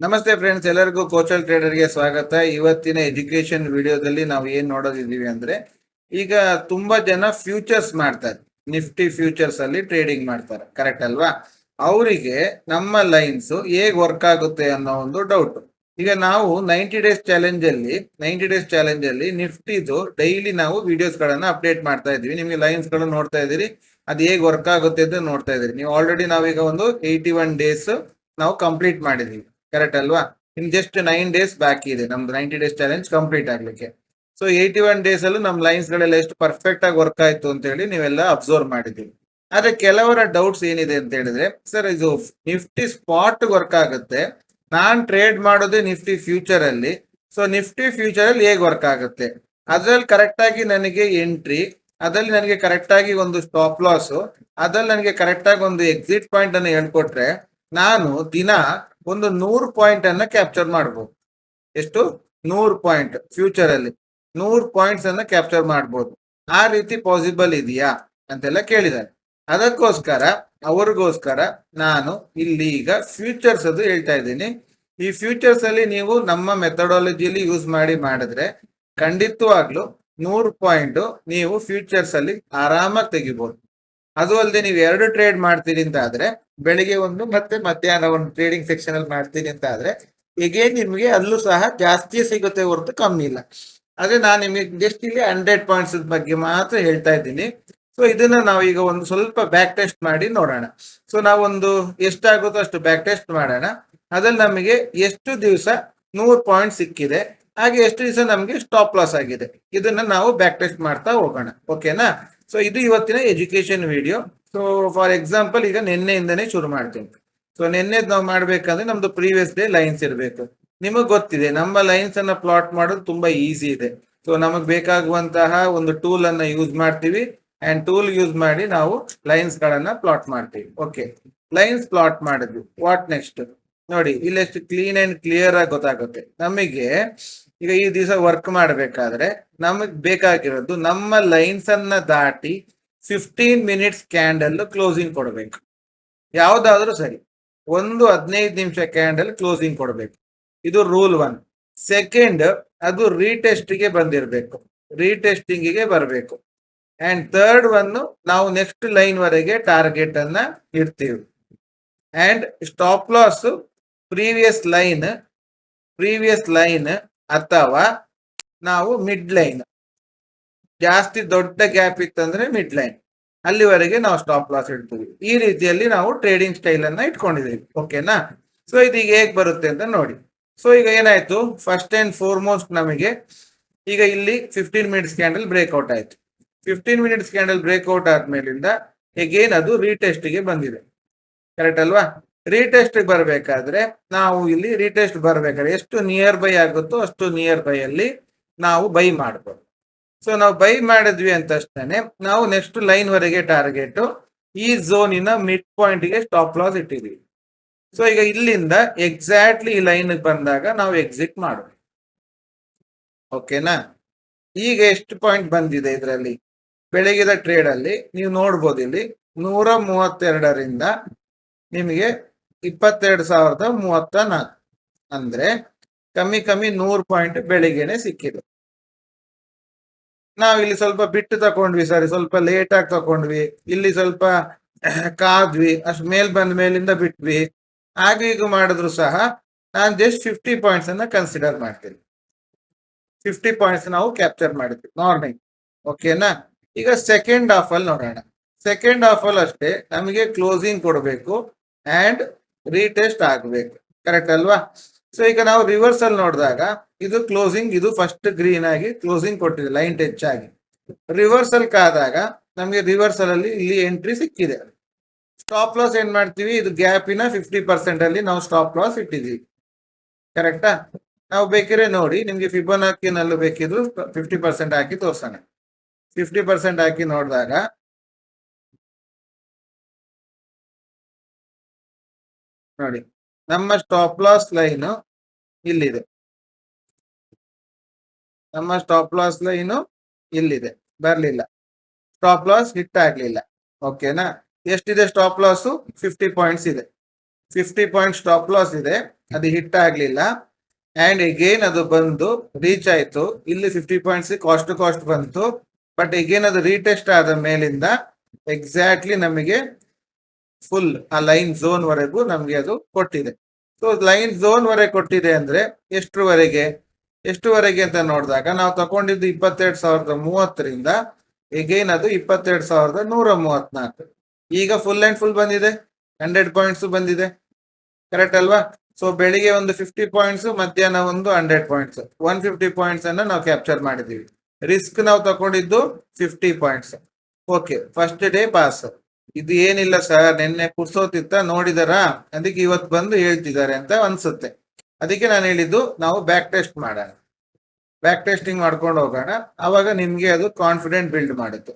ನಮಸ್ತೆ ಫ್ರೆಂಡ್ಸ್ ಎಲ್ಲರಿಗೂ ಕೋಚಲ್ ಟ್ರೇಡರ್ಗೆ ಸ್ವಾಗತ. ಇವತ್ತಿನ ಎಜುಕೇಶನ್ ವಿಡಿಯೋದಲ್ಲಿ ನಾವು ಏನ್ ನೋಡೋದಿದ್ದೀವಿ ಅಂದ್ರೆ, ಈಗ ತುಂಬಾ ಜನ ಫ್ಯೂಚರ್ಸ್ ಮಾಡ್ತಾರೆ ನಿಫ್ಟಿ ಫ್ಯೂಚರ್ಸ್ ಅಲ್ಲಿ ಟ್ರೇಡಿಂಗ್ ಮಾಡ್ತಾರೆ. ಕರೆಕ್ಟ್ ಅಲ್ವಾ? ಅವರಿಗೆ ನಮ್ಮ ಲೈನ್ಸ್ ಹೇಗ್ ವರ್ಕ್ ಆಗುತ್ತೆ ಅನ್ನೋ ಒಂದು ಡೌಟ್ ಈಗ ನಾವು ನೈಂಟಿ ಡೇಸ್ ಚಾಲೆಂಜ್ ಅಲ್ಲಿ ನೈಂಟಿ ಡೇಸ್ ಚಾಲೆಂಜ್ ಅಲ್ಲಿ ನಿಫ್ಟಿದು ಡೈಲಿ ನಾವು ವಿಡಿಯೋಸ್ ಗಳನ್ನ ಅಪ್ಡೇಟ್ ಮಾಡ್ತಾ ಇದೀವಿ ನಿಮ್ಗೆ ಲೈನ್ಸ್ ಗಳನ್ನ ನೋಡ್ತಾ ಇದೀರಿ ಅದು ಹೇಗ್ ವರ್ಕ್ ಆಗುತ್ತೆ ಅಂತ ನೋಡ್ತಾ ಇದೀರಿ ನೀವು ಆಲ್ರೆಡಿ ನಾವೀಗ ಒಂದು ಏಯ್ಟಿ ಒನ್ ಡೇಸ್ ನಾವು ಕಂಪ್ಲೀಟ್ ಮಾಡಿದೀವಿ ಕರೆಕ್ಟ್ ಅಲ್ವಾ? ಇನ್ ಜಸ್ಟ್ ನೈನ್ ಡೇಸ್ ಬಾಕಿ ಇದೆ. ನಮ್ದು ನೈಂಟಿ ಡೇಸ್ ಚಾಲೆಂಜ್ ಕಂಪ್ಲೀಟ್ ಆಗ್ಲಿಕ್ಕೆ. ಸೊ ಏಯ್ಟಿ ಒನ್ ಡೇಸ್ ಅಲ್ಲೂ ನಮ್ ಲೈನ್ಸ್ ಗಳೆಲ್ಲ ಎಷ್ಟು ಪರ್ಫೆಕ್ಟ್ ಆಗಿ ವರ್ಕ್ ಆಯ್ತು ಅಂತ ಹೇಳಿ ನೀವೆಲ್ಲ ಅಬ್ಸರ್ವ್ ಮಾಡಿದೀವಿ ಆದ್ರೆ ಕೆಲವರ ಡೌಟ್ಸ್ ಏನಿದೆ ಅಂತ ಹೇಳಿದ್ರೆ ಸರ್ ಇದು ನಿಫ್ಟಿ ಸ್ಪಾಟ್ ವರ್ಕ್ ಆಗುತ್ತೆ. ನಾನ್ ಟ್ರೇಡ್ ಮಾಡೋದೇ ನಿಫ್ಟಿ ಫ್ಯೂಚರ್ ಅಲ್ಲಿ. ಸೊ ನಿಫ್ಟಿ ಫ್ಯೂಚರ್ ಅಲ್ಲಿ ಹೇಗೆ ವರ್ಕ್ ಆಗುತ್ತೆ? ಅದ್ರಲ್ಲಿ ಕರೆಕ್ಟ್ ಆಗಿ ನನಗೆ ಎಂಟ್ರಿ ಅದ್ರಲ್ಲಿ ನನಗೆ ಕರೆಕ್ಟ್ ಆಗಿ ಒಂದು ಸ್ಟಾಪ್ ಲಾಸ್ ಅದ್ರಲ್ಲಿ ನನಗೆ ಕರೆಕ್ಟ್ ಆಗಿ ಒಂದು ಎಕ್ಸಿಟ್ ಪಾಯಿಂಟ್ ಅನ್ನು ಹೇಳ್ಕೊಟ್ರೆ, ನಾನು ದಿನ ಒಂದು ನೂರು ಪಾಯಿಂಟ್ ಅನ್ನ ಕ್ಯಾಪ್ಚರ್ ಮಾಡಬಹುದು ಎಷ್ಟು? ನೂರು ಪಾಯಿಂಟ್ ಫ್ಯೂಚರ್ ಅಲ್ಲಿ. ನೂರು ಪಾಯಿಂಟ್ಸ್ ಅನ್ನ ಕ್ಯಾಪ್ಚರ್ ಮಾಡಬಹುದು ಆ ರೀತಿ ಪಾಸಿಬಲ್ ಇದೆಯಾ? ಅಂತೆಲ್ಲ ಕೇಳಿದ್ದಾರೆ ಅದಕ್ಕೋಸ್ಕರ, ಅವ್ರಿಗೋಸ್ಕರ ನಾನು ಇಲ್ಲಿ ಈಗ ಫ್ಯೂಚರ್ಸ್ ಅದು ಹೇಳ್ತಾ ಇದ್ದೀನಿ. ಈ ಫ್ಯೂಚರ್ಸ್ ಅಲ್ಲಿ ನೀವು ನಮ್ಮ ಮೆಥಡಾಲಜಿಯಲ್ಲಿ ಯೂಸ್ ಮಾಡಿ ಮಾಡಿದ್ರೆ ಖಂಡಿತವಾಗ್ಲು ನೂರು ಪಾಯಿಂಟ್ ನೀವು ಫ್ಯೂಚರ್ಸ್ ಅಲ್ಲಿ ಆರಾಮಾಗಿ ತೆಗಿಬಹುದು ಅದು ಅಲ್ಲದೆ ನೀವು ಎರಡು ಟ್ರೇಡ್ ಮಾಡ್ತೀರಿ ಅಂತ ಆದ್ರೆ ಬೆಳಿಗ್ಗೆ ಒಂದು ಮತ್ತೆ ಮಧ್ಯಾಹ್ನ ಒಂದು ಟ್ರೇಡಿಂಗ್ ಸೆಕ್ಷನ್ ಅಲ್ಲಿ ಮಾಡ್ತೀನಿ ಅಂತ ಆದ್ರೆ ಎಗೇನ್ ನಿಮಗೆ ಅಲ್ಲೂ ಸಹ ಜಾಸ್ತಿ ಸಿಗುತ್ತೆ ಹೊರತು ಕಮ್ಮಿ ಇಲ್ಲ. ಆದ್ರೆ ನಾನು ನಿಮಗೆ ಜಸ್ಟ್ ಇಲ್ಲಿ ಹಂಡ್ರೆಡ್ ಪಾಯಿಂಟ್ಸ್ ಬಗ್ಗೆ ಮಾತ್ರ ಹೇಳ್ತಾ ಇದ್ದೀನಿ. ಸೊ ಇದನ್ನ ನಾವು ಈಗ ಒಂದು ಸ್ವಲ್ಪ ಬ್ಯಾಕ್ ಟೆಸ್ಟ್ ಮಾಡಿ ನೋಡೋಣ. ಸೊ ನಾವೊಂದು ಎಷ್ಟಾಗುತ್ತೋ ಅಷ್ಟು ಬ್ಯಾಕ್ ಟೆಸ್ಟ್ ಮಾಡೋಣ. ಅದ್ರಲ್ಲಿ ನಮಗೆ ಎಷ್ಟು ದಿವಸ ನೂರು ಪಾಯಿಂಟ್ ಸಿಕ್ಕಿದೆ, ಹಾಗೆ ಎಷ್ಟು ದಿವಸ ನಮಗೆ ಸ್ಟಾಪ್ ಲಾಸ್ ಆಗಿದೆ. ಇದನ್ನ ನಾವು ಬ್ಯಾಕ್ ಟೆಸ್ಟ್ ಮಾಡ್ತಾ ಹೋಗೋಣ. ಓಕೆನಾ ಸೊ ಇದು ಇವತ್ತಿನ education video so for example ಈಗ ನಿನ್ನೆಯಿಂದನೇ ಶುರು ಮಾಡ್ತೀನಿ. ಸೊ ನಿನ್ನೆ ನಾವು ಮಾಡ್ಬೇಕಂದ್ರೆ ನಮ್ದು ಪ್ರೀವಿಯಸ್ ಡೇ ಲೈನ್ಸ್ ಇರಬೇಕು. ನಿಮಗ್ ಗೊತ್ತಿದೆ, ನಮ್ಮ ಲೈನ್ಸ್ ಅನ್ನ ಪ್ಲಾಟ್ ಮಾಡೋದು ತುಂಬಾ ಈಸಿ ಇದೆ. ಸೊ ನಮಗ್ ಬೇಕಾಗುವಂತಹ ಒಂದು ಟೂಲ್ ಅನ್ನ ಯೂಸ್ ಮಾಡ್ತೀವಿ. ಅಂಡ್ ಟೂಲ್ ಯೂಸ್ ಮಾಡಿ ನಾವು ಲೈನ್ಸ್ ಗಳನ್ನ ಪ್ಲಾಟ್ ಮಾಡ್ತೀವಿ. ಓಕೆ ಲೈನ್ಸ್ ಪ್ಲಾಟ್ ಮಾಡಿದ್ವಿ ವಾಟ್ ನೆಕ್ಸ್ಟ್ ನೋಡಿ, ಇಲ್ಲೆಷ್ಟು ಕ್ಲೀನ್ ಅಂಡ್ ಕ್ಲಿಯರ್ ಆಗಿ ಗೊತ್ತಾಗುತ್ತೆ. ನಮಗೆ ಈಗ ಈ ದಿವಸ ವರ್ಕ್ ಮಾಡಬೇಕಾದ್ರೆ ನಮಗ್ ಬೇಕಾಗಿರೋದು ನಮ್ಮ ಲೈನ್ಸ್ ಅನ್ನ ದಾಟಿ ಫಿಫ್ಟೀನ್ ಮಿನಿಟ್ಸ್ ಕ್ಯಾಂಡಲ್ ಕ್ಲೋಸಿಂಗ್ ಕೊಡಬೇಕು. ಯಾವ್ದಾದ್ರೂ ಸರಿ, ಒಂದು ಹದಿನೈದು ನಿಮಿಷ ಕ್ಯಾಂಡಲ್ ಕ್ಲೋಸಿಂಗ್ ಕೊಡಬೇಕು. ಇದು ರೂಲ್ ಒನ್ ಸೆಕೆಂಡ್ ಅದು ರೀಟೆಸ್ಟ್ಗೆ ಬಂದಿರಬೇಕು. ರೀಟೆಸ್ಟಿಂಗ್ಗೆ ಬರಬೇಕು. ಅಂಡ್ ಥರ್ಡ್ ಒನ್ ನಾವು ನೆಕ್ಸ್ಟ್ ಲೈನ್ ವರೆಗೆ ಟಾರ್ಗೆಟ್ ಅನ್ನ ಇಡ್ತೀವಿ. And stop loss previous line previous line ಅಥವಾ ನಾವು ಮಿಡ್ ಲೈನ್ ಜಾಸ್ತಿ ದೊಡ್ಡ ಗ್ಯಾಪ್ ಇತ್ತಂದ್ರೆ ಮಿಡ್ ಲೈನ್ ಅಲ್ಲಿವರೆಗೆ ನಾವು ಸ್ಟಾಪ್ ಲಾಸ್ ಇಡ್ತೀವಿ. ಈ ರೀತಿಯಲ್ಲಿ ನಾವು ಟ್ರೇಡಿಂಗ್ ಸ್ಟೈಲ್ ಅನ್ನ ಇಟ್ಕೊಂಡಿದ್ದೀವಿ. ಓಕೆನಾ ಸೊ ಇದು ಈಗ ಹೇಗೆ ಬರುತ್ತೆ ಅಂತ ನೋಡಿ. ಸೊ ಈಗ ಏನಾಯ್ತು? ಫಸ್ಟ್ ಅಂಡ್ ಫೋರ್ಮೋಸ್ಟ್ ನಮಗೆ ಈಗ ಇಲ್ಲಿ ಫಿಫ್ಟೀನ್ ಮಿನಿಟ್ಸ್ ಕ್ಯಾಂಡಲ್ ಬ್ರೇಕ್ಔಟ್ ಆಯ್ತು. ಫಿಫ್ಟೀನ್ ಮಿನಿಟ್ಸ್ ಕ್ಯಾಂಡಲ್ ಬ್ರೇಕ್ಔಟ್ ಆದ್ಮೇಲಿಂದ ಎಗೇನ್ ಅದು ರೀಟೆಸ್ಟ್ಗೆ ಬಂದಿದೆ. ಕರೆಕ್ಟ್ ಅಲ್ವಾ? ರೀಟೆಸ್ಟ್ ಬರಬೇಕಾದ್ರೆ ನಾವು ಇಲ್ಲಿ ರೀಟೆಸ್ಟ್ ಬರಬೇಕಾದ್ರೆ ಎಷ್ಟು ನಿಯರ್ ಬೈ ಆಗುತ್ತೋ ಅಷ್ಟು ನಿಯರ್ ಬೈ ಅಲ್ಲಿ ನಾವು ಬೈ ಮಾಡ್ಬೋದು. ಸೊ ನಾವು ಬೈ ಮಾಡಿದ್ವಿ ಅಂತ ಅಷ್ಟೇ ನಾವು ನೆಕ್ಸ್ಟ್ ಲೈನ್ ವರೆಗೆ ಟಾರ್ಗೆಟ್ ಈ ಝೋನಿನ ಮಿಡ್ ಪಾಯಿಂಟ್ಗೆ ಸ್ಟಾಪ್ ಲಾಸ್ ಇಟ್ಟಿದೀವಿ. ಸೊ ಈಗ ಇಲ್ಲಿಂದ ಎಕ್ಸಾಕ್ಟ್ಲಿ ಈ ಲೈನ್ ಬಂದಾಗ ನಾವು ಎಕ್ಸಿಟ್ ಮಾಡಬೇಕು ಓಕೆನಾ ಈಗ ಎಷ್ಟು ಪಾಯಿಂಟ್ ಬಂದಿದೆ ಇದರಲ್ಲಿ? ಬೆಳಗಿದ ಟ್ರೇಡ್ ಅಲ್ಲಿ ನೀವು ನೋಡ್ಬೋದು ಇಲ್ಲಿ ನೂರ ಮೂವತ್ತೆರಡರಿಂದ ನಿಮಗೆ ಇಪ್ಪತ್ತೆರಡು ಸಾವಿರದ ಮೂವತ್ತ ನಾಲ್ಕು. ಅಂದ್ರೆ ಕಮ್ಮಿ ಕಮ್ಮಿ ನೂರು ಪಾಯಿಂಟ್ ಬೆಳಿಗ್ಗೆನೆ ಸಿಕ್ಕಿದೆ. ಇಲ್ಲಿ ಸ್ವಲ್ಪ ಬಿಟ್ಟು ತಕೊಂಡ್ವಿ ಸರಿ, ಸ್ವಲ್ಪ ಲೇಟ್ ಆಗಿ ತಕೊಂಡ್ವಿ. ಇಲ್ಲಿ ಸ್ವಲ್ಪ ಕಾದ್ವಿ, ಅಷ್ಟು ಮೇಲ್ ಬಂದ ಮೇಲಿಂದ ಬಿಟ್ವಿ. ಹಾಗೆ ಈಗ ಮಾಡಿದ್ರು ಸಹ ನಾನು ಜಸ್ಟ್ ಫಿಫ್ಟಿ ಪಾಯಿಂಟ್ಸ್ ಅನ್ನ ಕನ್ಸಿಡರ್ ಮಾಡ್ತೀನಿ. ಫಿಫ್ಟಿ ಪಾಯಿಂಟ್ಸ್ ನಾವು ಕ್ಯಾಪ್ಚರ್ ಮಾಡಿದ್ವಿ ಮಾರ್ನಿಂಗ್ ಓಕೆನಾ ಈಗ ಸೆಕೆಂಡ್ ಹಾಫ್ ಅಲ್ಲಿ ನೋಡೋಣ. ಸೆಕೆಂಡ್ ಹಾಫ್ ಅಲ್ಲಿ ಅಷ್ಟೇ ನಮಗೆ ಕ್ಲೋಸಿಂಗ್ ಕೊಡಬೇಕು. ಅಂಡ್ ರೀಟೆಸ್ಟ್ ಆಗಬೇಕು. ಕರೆಕ್ಟ್ ಅಲ್ವಾ? ಸೊ ಈಗ ನಾವು ರಿವರ್ಸ್ ಅಲ್ಲಿ ನೋಡಿದಾಗ ಇದು ಕ್ಲೋಸಿಂಗ್ ಇದು ಫಸ್ಟ್ ಗ್ರೀನ್ ಆಗಿ ಕ್ಲೋಸಿಂಗ್ ಕೊಟ್ಟಿದೆ ಲೈನ್ ಟಚ್ ಆಗಿ. ರಿವರ್ಸಲ್ ಕಾದಾಗ ನಮಗೆ ರಿವರ್ಸಲ್ ಅಲ್ಲಿ ಇಲ್ಲಿ ಎಂಟ್ರಿ ಸಿಕ್ಕಿದೆ. ಸ್ಟಾಪ್ ಲಾಸ್ ಏನ್ ಮಾಡ್ತೀವಿ? ಇದು ಗ್ಯಾಪಿನ ಫಿಫ್ಟಿ ಪರ್ಸೆಂಟ್ ಅಲ್ಲಿ ನಾವು ಸ್ಟಾಪ್ ಲಾಸ್ ಇಟ್ಟಿದೀವಿ ಕರೆಕ್ಟಾ ನಾವು ಬೇಕಿದ್ರೆ ನೋಡಿ, ನಿಮ್ಗೆ ಫಿಬೋನಾಕಿನಲ್ಲೂ ಬೇಕಿದ್ರು ಫಿಫ್ಟಿ ಪರ್ಸೆಂಟ್ ಹಾಕಿ ತೋರ್ಸೋಣ. ಫಿಫ್ಟಿ ಪರ್ಸೆಂಟ್ ಹಾಕಿ ನೋಡಿದಾಗ ನೋಡಿ, ನಮ್ಮ ಸ್ಟಾಪ್ ಲಾಸ್ ಲೈನ್ ಇಲ್ಲಿದೆ. ನಮ್ಮ ಸ್ಟಾಪ್ ಲಾಸ್ ಲೈನು ಇಲ್ಲಿದೆ, ಬರ್ಲಿಲ್ಲ. ಸ್ಟಾಪ್ ಲಾಸ್ ಹಿಟ್ ಆಗ್ಲಿಲ್ಲ ಓಕೆನಾ ಎಷ್ಟಿದೆ ಸ್ಟಾಪ್ ಲಾಸ್ ಫಿಫ್ಟಿ ಪಾಯಿಂಟ್ಸ್ ಇದೆ. ಫಿಫ್ಟಿ ಪಾಯಿಂಟ್ ಸ್ಟಾಪ್ ಲಾಸ್ ಇದೆ, ಅದು ಹಿಟ್ ಆಗ್ಲಿಲ್ಲ. ಅಂಡ್ ಎಗೇನ್ ಅದು ಬಂದು ರೀಚ್ ಆಯ್ತು. ಇಲ್ಲಿ ಫಿಫ್ಟಿ ಪಾಯಿಂಟ್ಸ್ ಕಾಸ್ಟ್ ಕಾಸ್ಟ್ ಬಂತು. ಬಟ್ ಎಗೇನ್ ಅದು ರೀಟೆಸ್ಟ್ ಆದ ಮೇಲಿಂದ ಎಕ್ಸಾಕ್ಟ್ಲಿ ನಮಗೆ ಫುಲ್ ಆ ಲೈನ್ ಝೋನ್ ವರೆಗೂ ನಮಗೆ ಅದು ಕೊಟ್ಟಿದೆ. ಸೊ ಲೈನ್ ಝೋನ್ ವರೆಗೆ ಕೊಟ್ಟಿದೆ ಅಂದ್ರೆ ಎಷ್ಟರವರೆಗೆ? ಎಷ್ಟುವರೆಗೆ ಅಂತ ನೋಡಿದಾಗ ನಾವು ತಗೊಂಡಿದ್ದು ಇಪ್ಪತ್ತೆರಡು ಸಾವಿರದ ಮೂವತ್ತರಿಂದ ಎಗೈನ್ ಅದು ಇಪ್ಪತ್ತೆರಡು ಸಾವಿರದ ನೂರ ಮೂವತ್ನಾಲ್ಕು ಈಗ ಫುಲ್ ಅಂಡ್ ಫುಲ್ ಬಂದಿದೆ ಹಂಡ್ರೆಡ್ ಪಾಯಿಂಟ್ಸ್ ಬಂದಿದೆ. ಕರೆಕ್ಟ್ ಅಲ್ವಾ? ಸೊ ಬೆಳಿಗ್ಗೆ ಒಂದು ಫಿಫ್ಟಿ ಪಾಯಿಂಟ್ಸ್ ಮಧ್ಯಾಹ್ನ ಒಂದು hundred points one fifty points ಅನ್ನ ನಾವು ಕ್ಯಾಪ್ಚರ್ ಮಾಡಿದೀವಿ ರಿಸ್ಕ್ ನಾವು ತಗೊಂಡಿದ್ದು fifty points okay first day pass ಇದು ಏನಿಲ್ಲ ಸರ್, ನಿನ್ನೆ ಕುರ್ಸೋತಿತ್ತ, ನೋಡಿದಾರ? ಅದಕ್ಕೆ ಇವತ್ತು ಬಂದು ಹೇಳ್ತಿದ್ದಾರೆ ಅಂತ ಅನ್ಸುತ್ತೆ. ಅದಕ್ಕೆ ನಾನು ಹೇಳಿದ್ದು, ನಾವು ಬ್ಯಾಕ್ ಟೆಸ್ಟ್ ಮಾಡೋಣ. ಬ್ಯಾಕ್ ಟೆಸ್ಟಿಂಗ್ ಮಾಡ್ಕೊಂಡು ಹೋಗೋಣ. ಅವಾಗ ನಿಮ್ಗೆ ಅದು ಕಾನ್ಫಿಡೆಂಟ್ ಬಿಲ್ಡ್ ಮಾಡುತ್ತೆ.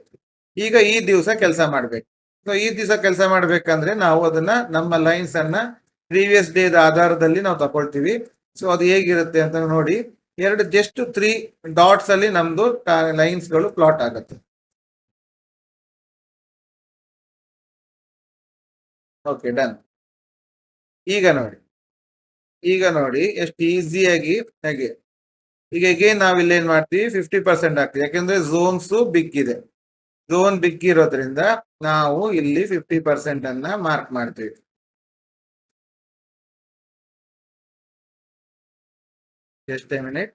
ಈಗ ಈ ದಿವಸ ಕೆಲಸ ಮಾಡ್ಬೇಕು. ಸೊ ಈ ದಿವಸ ಕೆಲಸ ಮಾಡ್ಬೇಕಂದ್ರೆ ನಾವು ಅದನ್ನ ನಮ್ಮ ಲೈನ್ಸ್ ಅನ್ನ ಪ್ರೀವಿಯಸ್ ಡೇದ ಆಧಾರದಲ್ಲಿ ನಾವು ತಗೊಳ್ತೀವಿ. ಸೊ ಅದು ಹೇಗಿರುತ್ತೆ ಅಂತ ನೋಡಿ, ಎರಡು ಜಸ್ಟ್ ತ್ರೀ ಡಾಟ್ಸ್ ಅಲ್ಲಿ ನಮ್ದು ಲೈನ್ಸ್ಗಳು ಪ್ಲಾಟ್ ಆಗುತ್ತೆ. ಓಕೆ ಡನ್ ಈಗ ನೋಡಿ. ಈಗ ನೋಡಿ, ಎಷ್ಟು ಈಸಿಯಾಗಿ ಹೇಗೆ. ಈಗ again ನಾವು ಇಲ್ಲಿ ಏನ್ ಮಾಡ್ತೀವಿ? ಫಿಫ್ಟಿ ಪರ್ಸೆಂಟ್ ಆಗ್ತೀವಿ ಯಾಕೆಂದ್ರೆ ಝೋನ್ಸ್ ಬಿಕ್ಕಿದೆ ಝೋನ್ ಬಿಗ್ ಇರೋದ್ರಿಂದ ನಾವು ಇಲ್ಲಿ ಫಿಫ್ಟಿ ಪರ್ಸೆಂಟ್ ಅನ್ನ ಮಾರ್ಕ್ ಮಾಡ್ತೀವಿ. ಎಷ್ಟೇ ಮಿನಿಟ್